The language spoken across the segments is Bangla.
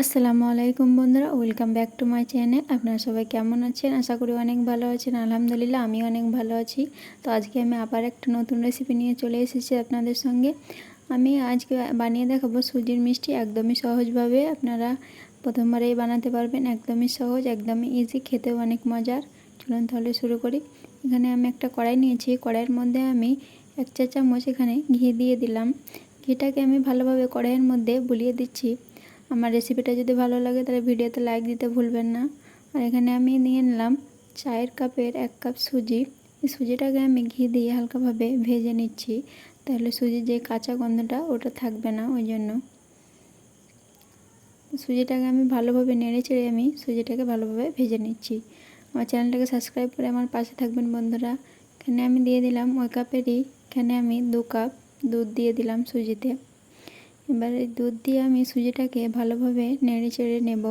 আসসালামু আলাইকুম বন্ধুরা, welcome back to my channel. আপনারা সবাই কেমন আছেন? আশা করি অনেক ভালো আছেন। আলহামদুলিল্লাহ আমি অনেক ভালো আছি। তো আজকে আমি আবার একটা নতুন রেসিপি নিয়ে চলে এসেছি আপনাদের সঙ্গে। আমি আজকে বানিয়ে দেখাবো সুজির মিষ্টি একদমই সহজভাবে। আপনারা প্রথমবারেই বানাতে পারবেন, একদমই সহজ, একদমই ইজি খেতেও অনেক মজার। চলুন তাহলে শুরু করি। এখানে আমি একটা কড়াই নিয়েছি। কড়াইয়ের মধ্যে আমি এক চা চামচ এখানে ঘি দিয়ে দিলাম। ঘিটাকে আমি ভালোভাবে কড়াইয়ের মধ্যে বুলিয়ে দিচ্ছি। আমার রেসিপিটা যদি ভালো লাগে তাহলে ভিডিওতে লাইক দিতে ভুলবেন না। আর এখানে আমি নিয়ে নিলাম চায়ের কাপের এক কাপ সুজি। এই সুজিটাকে আমি ঘি দিয়ে হালকাভাবে ভেজে নিচ্ছি। তাহলে সুজির যে কাঁচা গন্ধটা ওটা থাকবে না, ওই জন্য। সুজিটাকে আমি ভালোভাবে নেড়ে চেড়ে আমি সুজিটাকে ভালোভাবে ভেজে নিচ্ছি। আমার চ্যানেলটাকে সাবস্ক্রাইব করে আমার পাশে থাকবেন বন্ধুরা। এখানে আমি দিয়ে দিলাম ওই কাপেরই এখানে আমি দু কাপ দুধ দিয়ে দিলাম সুজিতে। এবারে দুধ দিয়ে আমি সুজিটাকে ভালোভাবে নেড়ে চেড়ে নেব।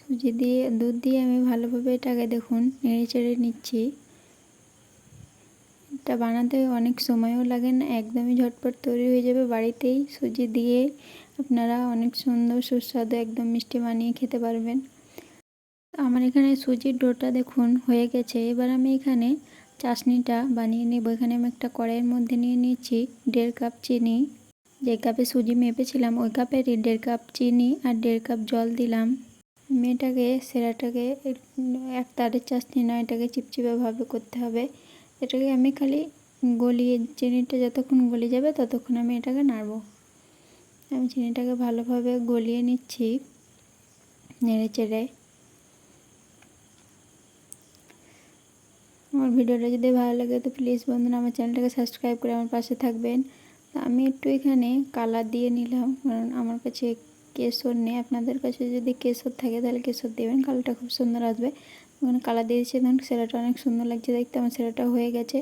সুজি দিয়ে, দুধ দিয়ে আমি ভালোভাবে এটাকে দেখুন, নেড়ে চেড়ে নিচ্ছি। এটা বানাতে অনেক সময়ও লাগে না, একদমই ঝটপট তৈরি হয়ে যাবে বাড়িতেই। সুজি দিয়ে আপনারা অনেক সুন্দর, সুস্বাদু, একদম মিষ্টি বানিয়ে খেতে পারবেন। আমার এখানে সুজির ডোটা দেখুন, হয়ে গেছে। এবার আমি এখানে চাশনিটা বানিয়ে নেব। এখানে আমি একটা কড়াইয়ের মধ্যে নিয়ে নিচ্ছি দেড় কাপ চিনি। যে কাপে সুজি মেপেছিলাম, ওই কাপেরই দেড় কাপ চিনি আর দেড় কাপ জল দিলাম। মেয়েটাকে, সেরাটাকে এক তারের চাশনি নয় এটাকে চিপচিপেভাবে করতে হবে। এটাকে আমি খালি গলিয়ে, চিনিটা যতক্ষণ গলে যাবে ততক্ষণ আমি এটাকে নাড়ব। আমি চিনিটাকে ভালোভাবে গলিয়ে নিচ্ছি, নেড়ে চেড়ে। আমার ভিডিওটা যদি ভালো লাগে তো প্লিজ বন্ধুরা আমার চ্যানেলটাকে সাবস্ক্রাইব করে আমার পাশে থাকবেন। আমি একটু এখানে কালার দিয়ে নিলাম, কারণ আমার কাছে কেশর নেই। আপনাদের কাছে যদি কেশর থাকে তাহলে কেশর দেবেন কালারটা খুব সুন্দর আসবে। ওখানে কালার দিয়ে দিয়েছি তখন সেরাটা অনেক সুন্দর লাগছে দেখতে, আমার সেরাটা হয়ে গেছে।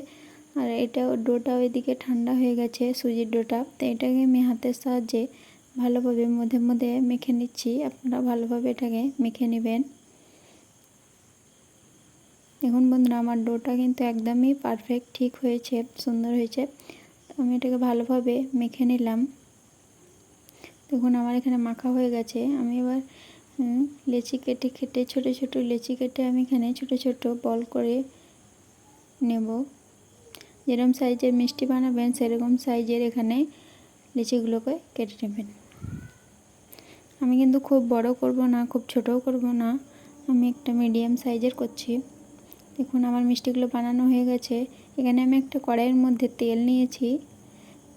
আর এটা ডোটা ওইদিকে ঠান্ডা হয়ে গেছে, সুজির ডোটা। তো এটাকে আমি হাতের সাহায্যে ভালোভাবে মধ্যে মধ্যে মেখে নিচ্ছি। আপনারা ভালোভাবে এটাকে মেখে নেবেন। দেখুন বন্ধুরা আমার ডোটা কিন্তু একদমই পারফেক্ট ঠিক হয়েছে, সুন্দর হয়েছে। আমি এটাকে ভালোভাবে মেখে নিলাম। দেখুন আমার এখানে মাখা হয়ে গেছে। আমি এবার লেচি কেটে কেটে, ছোট ছোট লেচি কেটে আমি এখানে ছোট ছোট বল করে নেব। যেরকম সাইজের মিষ্টি বানাবেন, সেরকম সাইজের এখানে লিচিগুলোকে কেটে নেবেন। আমি কিন্তু খুব বড় করব না, খুব ছোটও করব না। আমি একটা মিডিয়াম সাইজের করছি। দেখুন আমার মিষ্টিগুলো বানানো হয়ে গেছে। এখানে আমি একটা কড়াইয়ের মধ্যে তেল নিয়েছি।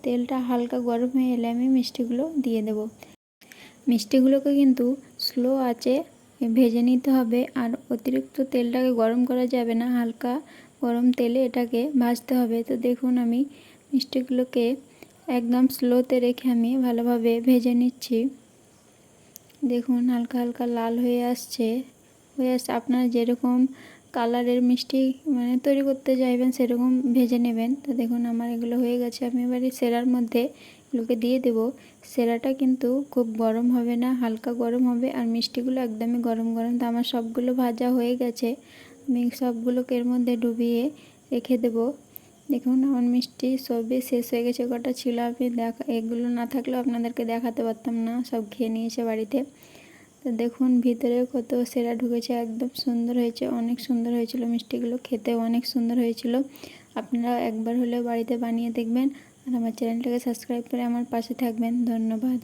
তেলটা হালকা গরম হয়ে এলে আমি মিষ্টিগুলো দিয়ে দেব। মিষ্টিগুলোকে কিন্তু স্লো আছে ভেজে নিতে হবে আর অতিরিক্ত তেলটাকে গরম করা যাবে না। হালকা গরম তেলে এটাকে ভাজতে হবে। তো দেখুন আমি মিষ্টিগুলোকে একদম স্লোতে রেখে আমি ভালোভাবে ভেজে নিচ্ছি। দেখুন হালকা হালকা লাল হয়ে আসছে। হয়ে আসছে। আপনারা যেরকম কালারের মিষ্টি মানে তৈরি করতে চাইবেন, সেরকম ভেজে নেবেন। তো দেখুন, আমার এগুলো হয়ে গেছে। আমি এবারে সেরার মধ্যে এগুলোকে দিয়ে দেব। সেরাটা কিন্তু খুব গরম হবে না, হালকা গরম হবে, আর মিষ্টিগুলো একদমই গরম গরম। তো আমার সবগুলো ভাজা হয়ে গেছে। আমি সবগুলোকে এর মধ্যে ডুবিয়ে রেখে দেব। দেখুন, আমার মিষ্টি সবই শেষ হয়ে গেছে। কটা ছিল? আমি দেখা, এগুলো না থাকলেও আপনাদেরকে দেখাতে পারতাম না। সব খেয়ে নিয়েছে বাড়িতে। তো দেখুন, ভিতরে কত সেরা ঢুকেছে, একদম সুন্দর হয়েছে, অনেক সুন্দর হয়েছিল মিষ্টিগুলো খেতে অনেক সুন্দর হয়েছিল। আপনারা একবার হলেও বাড়িতে বানিয়ে দেখবেন আর আমার চ্যানেলটাকে সাবস্ক্রাইব করে আমার পাশে থাকবেন। ধন্যবাদ।